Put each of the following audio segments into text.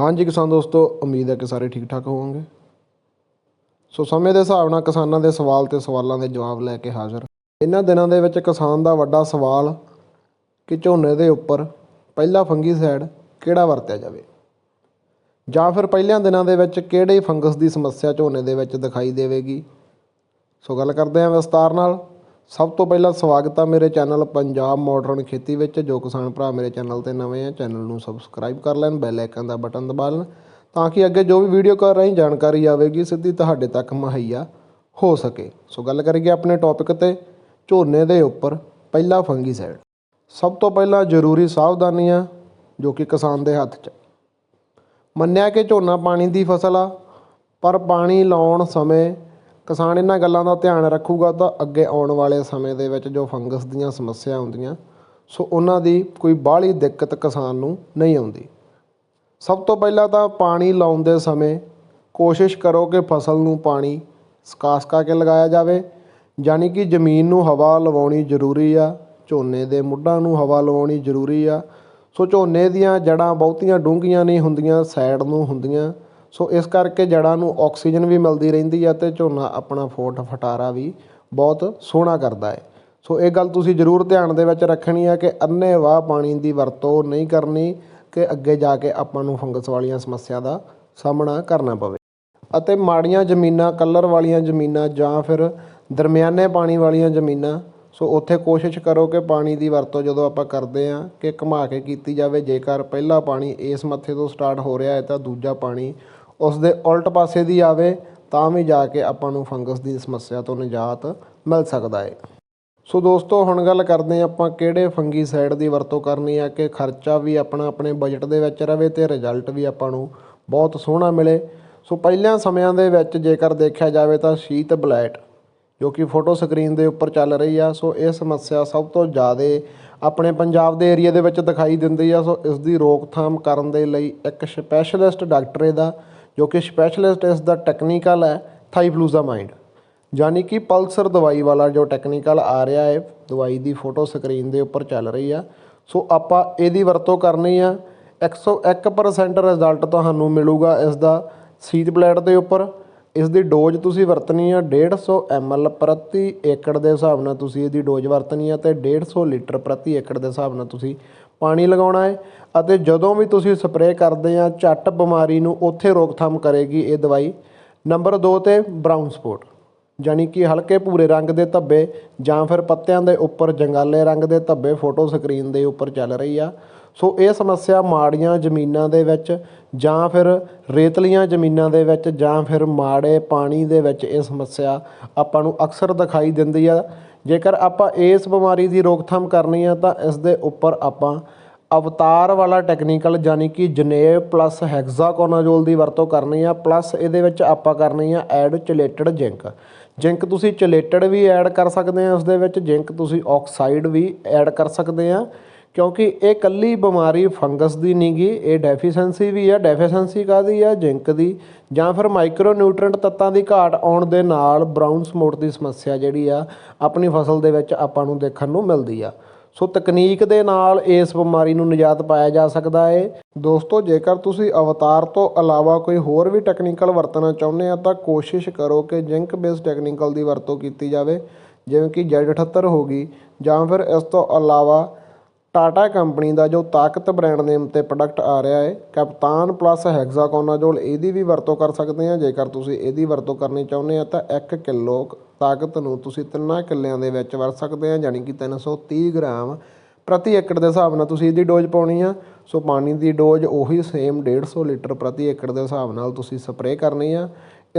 ਹਾਂਜੀ ਕਿਸਾਨ ਦੋਸਤੋ, ਉਮੀਦ ਹੈ ਕਿ ਸਾਰੇ ਠੀਕ ਠਾਕ ਹੋਵੋਗੇ। ਸੋ ਸਮੇਂ ਦੇ ਹਿਸਾਬ ਨਾਲ ਕਿਸਾਨਾਂ ਦੇ ਸਵਾਲ ਤੇ ਸਵਾਲਾਂ ਦੇ ਜਵਾਬ ਲੈ ਕੇ ਹਾਜ਼ਰ। ਇਹਨਾਂ ਦਿਨਾਂ ਦੇ ਵਿੱਚ ਕਿਸਾਨ ਦਾ ਵੱਡਾ ਸਵਾਲ ਕਿ ਝੋਨੇ ਦੇ ਉੱਪਰ ਪਹਿਲਾ ਫੰਗੀਸਾਈਡ ਕਿਹੜਾ ਵਰਤਿਆ ਜਾਵੇ? ਜਾਂ ਫਿਰ ਪਹਿਲਿਆਂ ਦਿਨਾਂ ਦੇ ਵਿੱਚ ਕਿਹੜੇ ਫੰਗਸ ਦੀ ਸਮੱਸਿਆ ਝੋਨੇ ਦੇ ਵਿੱਚ ਦਿਖਾਈ ਦੇਵੇਗੀ? ਸੋ ਗੱਲ ਕਰਦੇ ਹਾਂ ਵਿਸਤਾਰ ਨਾਲ। ਸਭ ਤੋਂ ਪਹਿਲਾਂ ਸਵਾਗਤ ਆ ਮੇਰੇ ਚੈਨਲ ਪੰਜਾਬ ਮਾਡਰਨ ਖੇਤੀ ਵਿੱਚ। ਜੋ ਕਿਸਾਨ ਭਰਾ ਮੇਰੇ ਚੈਨਲ ਤੇ ਨਵੇਂ ਆ, ਚੈਨਲ ਨੂੰ ਸਬਸਕ੍ਰਾਈਬ ਕਰ ਲੈਣ ਬੈਲ ਆਈਕਨ ਦਾ ਬਟਨ ਦਬਾ ਲੈਣ, ਤਾਂ ਕਿ ਅੱਗੇ ਜੋ ਵੀ ਵੀਡੀਓ ਕਰ ਰਹੀ ਜਾਣਕਾਰੀ ਆਵੇਗੀ, ਸਿੱਧੀ ਤੁਹਾਡੇ ਤੱਕ ਮੁਹੱਈਆ ਹੋ ਸਕੇ। ਸੋ ਗੱਲ ਕਰੀਏ ਆਪਣੇ ਟੌਪਿਕ ਤੇ, ਝੋਨੇ ਦੇ ਉੱਪਰ, ਪਹਿਲਾ ਫੰਗੀਸਾਈਡ ਸਭ ਤੋਂ ਪਹਿਲਾਂ ਜ਼ਰੂਰੀ ਸਾਵਧਾਨੀਆਂ ਜੋ ਕਿ ਕਿਸਾਨ ਦੇ ਹੱਥ 'ਚ ਮੰਨਿਆ ਕਿ ਝੋਨਾ ਪਾਣੀ ਦੀ ਫਸਲ ਆ, ਪਰ ਪਾਣੀ ਲਾਉਣ ਸਮੇਂ ਕਿਸਾਨ ਇਹਨਾਂ ਗੱਲਾਂ ਦਾ ਧਿਆਨ ਰੱਖੂਗਾ ਤਾਂ ਅੱਗੇ ਆਉਣ ਵਾਲੇ ਸਮੇਂ ਦੇ ਵਿੱਚ ਜੋ ਫੰਗਸ ਦੀਆਂ ਸਮੱਸਿਆ ਆਉਂਦੀਆਂ, ਸੋ ਉਹਨਾਂ ਦੀ ਕੋਈ ਬਾਹਲੀ ਦਿੱਕਤ ਕਿਸਾਨ ਨੂੰ ਨਹੀਂ ਆਉਂਦੀ। ਸਭ ਤੋਂ ਪਹਿਲਾਂ ਤਾਂ ਪਾਣੀ ਲਾਉਣ ਦੇ ਸਮੇਂ ਕੋਸ਼ਿਸ਼ ਕਰੋ ਕਿ ਫਸਲ ਨੂੰ ਪਾਣੀ ਸਕਾ ਸਕਾ ਕੇ ਲਗਾਇਆ ਜਾਵੇ, ਯਾਨੀ ਕਿ ਜ਼ਮੀਨ ਨੂੰ ਹਵਾ ਲਵਾਉਣੀ ਜ਼ਰੂਰੀ ਆ, ਝੋਨੇ ਦੇ ਮੁੱਢਾਂ ਨੂੰ ਹਵਾ ਲਵਾਉਣੀ ਜ਼ਰੂਰੀ ਆ। ਸੋ ਝੋਨੇ ਦੀਆਂ ਜੜਾਂ ਬਹੁਤੀਆਂ ਡੂੰਘੀਆਂ ਨਹੀਂ ਹੁੰਦੀਆਂ, ਸਾਈਡ ਨੂੰ ਹੁੰਦੀਆਂ। ਸੋ ਇਸ ਕਰਕੇ ਜੜਾਂ ਨੂੰ ਆਕਸੀਜਨ ਵੀ ਮਿਲਦੀ ਰਹਿੰਦੀ ਆ ਤੇ ਝੋਨਾ ਆਪਣਾ ਫੋਟ ਫਟਾਰਾ ਵੀ ਬਹੁਤ ਸੋਹਣਾ ਕਰਦਾ ਹੈ। ਸੋ ਇਹ ਗੱਲ ਤੁਸੀਂ ਜ਼ਰੂਰ ਧਿਆਨ ਦੇ ਵਿੱਚ ਰੱਖਣੀ ਆ ਕਿ ਅੰਨੇ ਵਾਹ ਪਾਣੀ ਦੀ ਵਰਤੋਂ ਨਹੀਂ ਕਰਨੀ ਕਿ ਅੱਗੇ ਜਾ ਕੇ ਆਪਾਂ ਨੂੰ ਫੰਗਸ ਵਾਲੀਆਂ ਸਮੱਸਿਆ ਦਾ ਸਾਹਮਣਾ ਕਰਨਾ ਪਵੇ। ਅਤੇ ਮਾੜੀਆਂ ਜ਼ਮੀਨਾਂ, ਕਲਰ ਵਾਲੀਆਂ ਜ਼ਮੀਨਾਂ ਜਾਂ ਫਿਰ ਦਰਮਿਆਨੇ ਪਾਣੀ ਵਾਲੀਆਂ ਜ਼ਮੀਨਾਂ, ਸੋ ਉੱਥੇ ਕੋਸ਼ਿਸ਼ ਕਰੋ ਕਿ ਪਾਣੀ ਦੀ ਵਰਤੋਂ ਜਦੋਂ ਆਪਾਂ ਕਰਦੇ ਆ ਕਿ ਘੁਮਾ ਕੇ ਕੀਤੀ ਜਾਵੇ, ਜੇਕਰ ਪਹਿਲਾ ਪਾਣੀ ਇਸ ਮੱਥੇ ਤੋਂ ਸਟਾਰਟ ਹੋ ਰਿਹਾ ਹੈ ਤਾਂ ਦੂਜਾ ਪਾਣੀ ਉਸ ਦੇ ਉਲਟ ਪਾਸੇ ਦੀ ਆਵੇ, ਤਾਂ ਵੀ ਜਾ ਕੇ ਆਪਾਂ ਨੂੰ ਫੰਗਸ ਦੀ ਸਮੱਸਿਆ ਤੋਂ ਨਿਜਾਤ ਮਿਲ ਸਕਦਾ ਹੈ ਸੋ ਦੋਸਤੋ, ਹੁਣ ਗੱਲ ਕਰਦੇ ਹਾਂ ਆਪਾਂ ਕਿਹੜੇ ਫੰਗੀਸਾਈਡ ਦੀ ਵਰਤੋਂ ਕਰਨੀ ਹੈ ਕਿ ਖਰਚਾ ਵੀ ਆਪਣਾ ਆਪਣੇ ਬਜਟ ਦੇ ਵਿੱਚ ਰਵੇ ਤੇ ਰਿਜ਼ਲਟ ਵੀ ਆਪਾਂ ਨੂੰ ਬਹੁਤ ਸੋਹਣਾ ਮਿਲੇ। ਸੋ ਪਹਿਲਿਆਂ ਸਮਿਆਂ ਦੇ ਵਿੱਚ ਜੇਕਰ ਦੇਖਿਆ ਜਾਵੇ ਤਾਂ ਸ਼ੀਤ ਬਲੈਟ, ਜੋ ਕਿ ਫੋਟੋ ਸਕਰੀਨ ਦੇ ਉੱਪਰ ਚੱਲ ਰਹੀ ਆ, ਸੋ ਇਹ ਸਮੱਸਿਆ ਸਭ ਤੋਂ ਜ਼ਿਆਦਾ ਆਪਣੇ ਪੰਜਾਬ ਦੇ ਏਰੀਆ ਦੇ ਵਿੱਚ ਦਿਖਾਈ ਦਿੰਦੀ ਆ। ਸੋ ਇਸ ਦੀ ਰੋਕਥਾਮ ਕਰਨ ਦੇ ਲਈ ਇੱਕ ਸਪੈਸ਼ਲਿਸਟ ਡਾਕਟਰ ਦਾ ਜੋ ਕਿ ਸਪੈਸ਼ਲਿਸਟ ਇਸ ਦਾ ਟੈਕਨੀਕਲ ਹੈ ਥਾਈਫਲੂਜ਼ਾਮਾਈਡ ਯਾਨੀ ਕਿ ਪਲਸਰ ਦਵਾਈ ਵਾਲਾ ਜੋ ਟੈਕਨੀਕਲ ਆ ਰਿਹਾ ਹੈ, ਦਵਾਈ ਦੀ ਫੋਟੋ ਸਕਰੀਨ ਦੇ ਉੱਪਰ ਚੱਲ ਰਹੀ ਆ। ਸੋ ਆਪਾਂ ਇਹਦੀ ਵਰਤੋਂ ਕਰਨੀ ਆ। 101% ਰਿਜ਼ਲਟ ਤੁਹਾਨੂੰ ਮਿਲੂਗਾ ਇਸ ਦਾ ਸੀਟ ਪਲੇਟ ਦੇ ਉੱਪਰ। ਇਸ ਦੀ ਡੋਜ਼ ਤੁਸੀਂ ਵਰਤਣੀ ਆ 150 ml ਪ੍ਰਤੀ ਏਕੜ ਦੇ ਹਿਸਾਬ ਨਾਲ ਤੁਸੀਂ ਇਹਦੀ ਡੋਜ਼ ਵਰਤਣੀ ਆ ਤੇ 150 ਲੀਟਰ ਪ੍ਰਤੀ ਏਕੜ ਦੇ ਹਿਸਾਬ ਨਾਲ ਤੁਸੀਂ ਪਾਣੀ ਲਗਾਉਣਾ ਹੈ ਅਤੇ ਜਦੋਂ ਵੀ ਤੁਸੀਂ ਸਪਰੇਅ ਕਰਦੇ ਆ ਝੱਟ ਬਿਮਾਰੀ ਨੂੰ ਉੱਥੇ ਰੋਕਥਾਮ ਕਰੇਗੀ ਇਹ ਦਵਾਈ। ਨੰਬਰ 2 ਤੇ ਬਰਾਊਨ ਸਪੋਟ ਯਾਨੀ ਕਿ ਹਲਕੇ ਭੂਰੇ ਰੰਗ ਦੇ ਧੱਬੇ ਜਾਂ ਫਿਰ ਪੱਤਿਆਂ ਦੇ ਉੱਪਰ ਜੰਗਾਲੇ ਰੰਗ ਦੇ ਧੱਬੇ ਫੋਟੋ ਸਕਰੀਨ ਦੇ ਉੱਪਰ ਚੱਲ ਰਹੀ ਆ। ਸੋ ਇਹ ਸਮੱਸਿਆ ਮਾੜੀਆਂ ਜ਼ਮੀਨਾਂ ਦੇ ਵਿੱਚ ਜਾਂ ਫਿਰ ਰੇਤਲੀਆਂ ਜ਼ਮੀਨਾਂ ਦੇ ਵਿੱਚ ਜਾਂ ਫਿਰ ਮਾੜੇ ਪਾਣੀ ਦੇ ਵਿੱਚ ਇਹ ਸਮੱਸਿਆ ਆਪਾਂ ਨੂੰ ਅਕਸਰ ਦਿਖਾਈ ਦਿੰਦੀ ਆ। ਜੇਕਰ ਆਪਾਂ ਇਸ ਬਿਮਾਰੀ ਦੀ ਰੋਕਥਾਮ ਕਰਨੀ ਆ, ਤਾਂ ਇਸ ਦੇ ਉੱਪਰ ਆਪਾਂ ਅਵਤਾਰ ਵਾਲਾ ਟੈਕਨੀਕਲ ਯਾਨੀ ਕਿ ਜਨੇਵ ਪਲੱਸ ਹੈਗਜ਼ਾਕੋਨਾਜ਼ੋਲ ਦੀ ਵਰਤੋਂ ਕਰਨੀ ਆ ਪਲੱਸ ਇਹਦੇ ਵਿੱਚ ਆਪਾਂ ਕਰਨੀ ਆ ਐਡ ਚਲੇਟਡ ਜ਼ਿੰਕ ਜ਼ਿੰਕ ਤੁਸੀਂ ਚਲੇਟਡ ਵੀ ਐਡ ਕਰ ਸਕਦੇ ਆ, ਉਸ ਦੇ ਵਿੱਚ ਜ਼ਿੰਕ ਤੁਸੀਂ ਆਕਸਾਈਡ ਵੀ ਐਡ ਕਰ ਸਕਦੇ ਆ। ਕਿਉਂਕਿ ਇਹ ਕੱਲੀ ਬਿਮਾਰੀ ਫੰਗਸ ਦੀ ਨਹੀਂਗੀ ਇਹ ਡੈਫੀਸ਼ੈਂਸੀ ਵੀ ਆ। ਡੈਫੀਸ਼ੈਂਸੀ ਕਾਦੀ ਆ? ਜ਼ਿੰਕ ਦੀ। ਜਾਂ ਫਿਰ ਮਾਈਕਰੋ ਨਿਊਟ੍ਰੀਐਂਟ ਤੱਤਾਂ ਦੀ ਘਾਟ ਆਉਣ ਦੇ ਨਾਲ ਬ੍ਰਾਊਨ ਸਮੋਟ ਦੀ ਸਮੱਸਿਆ ਜਿਹੜੀ ਆ, ਆਪਣੀ ਫਸਲ ਦੇ ਵਿੱਚ ਆਪਾਂ ਨੂੰ ਦੇਖਣ ਨੂੰ ਮਿਲਦੀ ਆ। ਸੋ ਤਕਨੀਕ ਦੇ ਨਾਲ ਇਸ ਬਿਮਾਰੀ ਨੂੰ ਨਿਜਾਤ ਪਾਇਆ ਜਾ ਸਕਦਾ ਹੈ ਦੋਸਤੋ, ਜੇਕਰ ਤੁਸੀਂ ਅਵਤਾਰ ਤੋਂ ਇਲਾਵਾ ਕੋਈ ਹੋਰ ਵੀ ਟੈਕਨੀਕਲ ਵਰਤਣਾ ਚਾਹੁੰਦੇ ਆ, ਤਾਂ ਕੋਸ਼ਿਸ਼ ਕਰੋ ਕਿ ਜ਼ਿੰਕ ਬੇਸ ਟੈਕਨੀਕਲ ਦੀ ਵਰਤੋਂ ਕੀਤੀ ਜਾਵੇ। ਜਿਵੇਂ ਕਿ Z78 ਹੋ ਗਈ। ਜਾਂ ਫਿਰ ਇਸ ਤੋਂ ਇਲਾਵਾ ਟਾਟਾ ਕੰਪਨੀ ਦਾ ਜੋ ਤਾਕਤ ਬ੍ਰਾਂਡ ਨੇਮ ਤੇ ਪ੍ਰੋਡਕਟ ਆ ਰਿਹਾ ਹੈ, ਕਪਤਾਨ ਪਲੱਸ ਹੈਗਜ਼ਾਕੋਨਾਜ਼ੋਲ ਇਹਦੀ ਵੀ ਵਰਤੋਂ ਕਰ ਸਕਦੇ ਆ ਜੇਕਰ ਤੁਸੀਂ ਇਹਦੀ ਵਰਤੋਂ ਕਰਨੀ ਚਾਹੁੰਦੇ ਆ ਤਾਂ 1 ਕਿਲੋ ਤਾਕਤ ਨੂੰ ਤੁਸੀਂ ਤਿੰਨਾਂ ਕਿੱਲਿਆਂ ਦੇ ਵਿੱਚ ਵਰਤ ਸਕਦੇ ਆ ਯਾਨੀ ਕਿ 330 ਗ੍ਰਾਮ ਪ੍ਰਤੀ ਏਕੜ ਦੇ ਹਿਸਾਬ ਨਾਲ ਤੁਸੀਂ ਇਹਦੀ ਡੋਜ਼ ਪਾਉਣੀ ਆ। ਸੋ ਪਾਣੀ ਦੀ ਡੋਜ਼ ਉਹੀ ਸੇਮ 150 ਲੀਟਰ ਪ੍ਰਤੀ ਏਕੜ ਦੇ ਹਿਸਾਬ ਨਾਲ ਤੁਸੀਂ ਸਪਰੇਅ ਕਰਨੀ ਆ।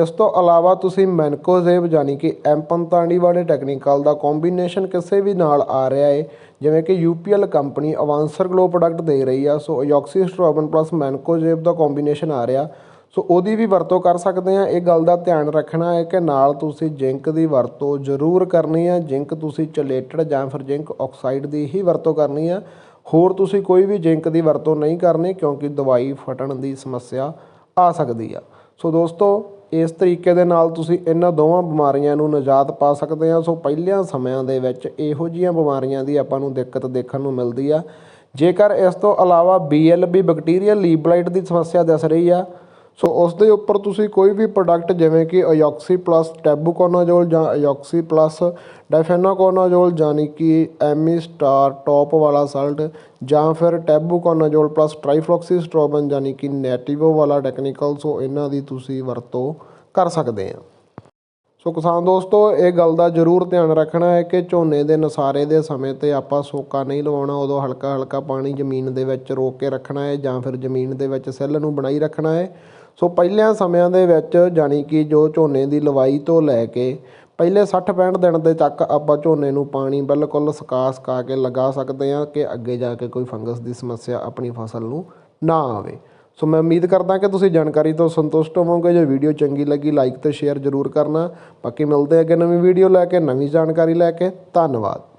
ਇਸ ਤੋਂ ਇਲਾਵਾ ਤੁਸੀਂ ਮੈਨਕੋਜ਼ੇਬ ਯਾਨੀ ਕਿ ਐਮ45 ਵਾਲੇ ਟੈਕਨੀਕਲ ਦਾ ਕੰਬੀਨੇਸ਼ਨ ਕਿਸੇ ਵੀ ਨਾਲ ਆ ਰਿਹਾ ਹੈ ਜਿਵੇਂ ਕਿ UPL company Avancer glow product ਦੇ ਰਹੀ ਆ, ਸੋ ਆਯੋਕਸੀਸਟ੍ਰੋਬਨ ਪਲੱਸ ਮੈਨਕੋਜ਼ੇਬ ਦਾ ਕੰਬੀਨੇਸ਼ਨ ਆ ਰਿਹਾ। ਸੋ ਉਹਦੀ ਵੀ ਵਰਤੋਂ ਕਰ ਸਕਦੇ ਆ। ਇਹ ਗੱਲ ਦਾ ਧਿਆਨ ਰੱਖਣਾ ਹੈ ਕਿ ਨਾਲ ਤੁਸੀਂ ਜ਼ਿੰਕ ਦੀ ਵਰਤੋਂ ਜ਼ਰੂਰ ਕਰਨੀ ਹੈ ਜ਼ਿੰਕ ਤੁਸੀਂ ਚਲੇਟਡ ਜਾਂ ਫਿਰ ਜ਼ਿੰਕ ਆਕਸਾਈਡ ਦੀ ਹੀ ਵਰਤੋਂ ਕਰਨੀ ਆ। ਹੋਰ ਤੁਸੀਂ ਕੋਈ ਵੀ ਜ਼ਿੰਕ ਦੀ ਵਰਤੋਂ ਨਹੀਂ ਕਰਨੀ ਕਿਉਂਕਿ ਦਵਾਈ ਫਟਣ ਦੀ ਸਮੱਸਿਆ ਆ ਸਕਦੀ ਆ। ਸੋ ਦੋਸਤੋ ਇਸ ਤਰੀਕੇ ਦੇ ਨਾਲ ਤੁਸੀਂ ਇਹਨਾਂ ਦੋਵਾਂ ਬਿਮਾਰੀਆਂ ਨੂੰ ਨਿਜਾਤ ਪਾ ਸਕਦੇ ਆ। ਸੋ ਪਹਿਲਿਆਂ ਸਮਿਆਂ ਦੇ ਵਿੱਚ ਇਹੋ ਜਿਹੀਆਂ ਬਿਮਾਰੀਆਂ ਦੀ ਆਪਾਂ ਨੂੰ ਦਿੱਕਤ ਦੇਖਣ ਨੂੰ ਮਿਲਦੀ ਆ। ਜੇਕਰ ਇਸ ਤੋਂ ਇਲਾਵਾ BLB ਬੈਕਟੀਰੀਅਲ ਲੀਵ ਬਲਾਈਟ ਦੀ ਸਮੱਸਿਆ ਦਿਸ ਰਹੀ ਆ ਸੋ ਉਸ ਦੇ ਉੱਪਰ ਤੁਸੀਂ ਕੋਈ ਵੀ ਪ੍ਰੋਡਕਟ ਜਿਵੇਂ ਕਿ ਅਯੋਕਸੀ ਪਲੱਸ ਟੈਬੂਕੋਨਾਜ਼ੋਲ ਜਾਂ ਅਯੋਕਸੀ ਪਲੱਸ ਡਾਈਫੈਨਾਕੋਨਾਜ਼ੋਲ ਯਾਨੀ ਕਿ ਐਮੀ ਸਟਾਰ ਟੌਪ ਵਾਲਾ ਸਾਲਟ ਜਾਂ ਫਿਰ ਟੈਬੂਕੋਨਾਜ਼ੋਲ ਪਲੱਸ ਟ੍ਰਾਈਫਲੋਕਸੀਸਟ੍ਰੋਬਨ ਯਾਨੀ ਕਿ ਨੈਟਿਵੋ ਵਾਲਾ ਟੈਕਨੀਕਲ ਸੋ ਇਹਨਾਂ ਦੀ ਤੁਸੀਂ ਵਰਤੋਂ ਕਰ ਸਕਦੇ ਆ। ਸੋ ਕਿਸਾਨ ਦੋਸਤੋ, ਇਹ ਗੱਲ ਦਾ ਜ਼ਰੂਰ ਧਿਆਨ ਰੱਖਣਾ ਹੈ ਕਿ ਝੋਨੇ ਦੇ ਨਸਾਰੇ ਦੇ ਸਮੇਂ ਤੇ ਆਪਾਂ ਸੋਕਾ ਨਹੀਂ ਲਵਾਉਣਾ, ਉਦੋਂ ਹਲਕਾ ਹਲਕਾ ਪਾਣੀ ਜ਼ਮੀਨ ਦੇ ਵਿੱਚ ਰੋਕ ਕੇ ਰੱਖਣਾ ਹੈ ਜਾਂ ਫਿਰ ਜ਼ਮੀਨ ਦੇ ਵਿੱਚ ਸੈੱਲ ਨੂੰ ਬਣਾਈ ਰੱਖਣਾ ਹੈ। ਸੋ ਪਹਿਲਿਆਂ ਸਮਿਆਂ ਦੇ ਵਿੱਚ ਜਾਣੀ ਕਿ ਜੋ ਝੋਨੇ ਦੀ ਲਵਾਈ ਤੋਂ ਲੈ ਕੇ ਪਹਿਲੇ 60 65 ਦਿਨ ਦੇ ਤੱਕ ਆਪਾਂ ਝੋਨੇ ਨੂੰ ਪਾਣੀ ਬਿਲਕੁਲ ਸੁਕਾ ਸਕਾ ਕੇ ਲਗਾ ਸਕਦੇ ਹਾਂ ਕਿ ਅੱਗੇ ਜਾ ਕੇ ਕੋਈ ਫੰਗਸ ਦੀ ਸਮੱਸਿਆ ਆਪਣੀ ਫਸਲ ਨੂੰ ਨਾ ਆਵੇ। ਸੋ ਮੈਂ ਉਮੀਦ ਕਰਦਾ ਕਿ ਤੁਸੀਂ ਜਾਣਕਾਰੀ ਤੋਂ ਸੰਤੁਸ਼ਟ ਹੋਵੋਗੇ। ਜੇ ਵੀਡੀਓ ਚੰਗੀ ਲੱਗੀ, ਲਾਈਕ ਤੇ ਸ਼ੇਅਰ ਜ਼ਰੂਰ ਕਰਨਾ। ਬਾਕੀ ਮਿਲਦੇ ਅੱਗੇ ਨਵੀਂ ਵੀਡੀਓ ਲੈ ਕੇ, ਨਵੀਂ ਜਾਣਕਾਰੀ ਲੈ ਕੇ। ਧੰਨਵਾਦ।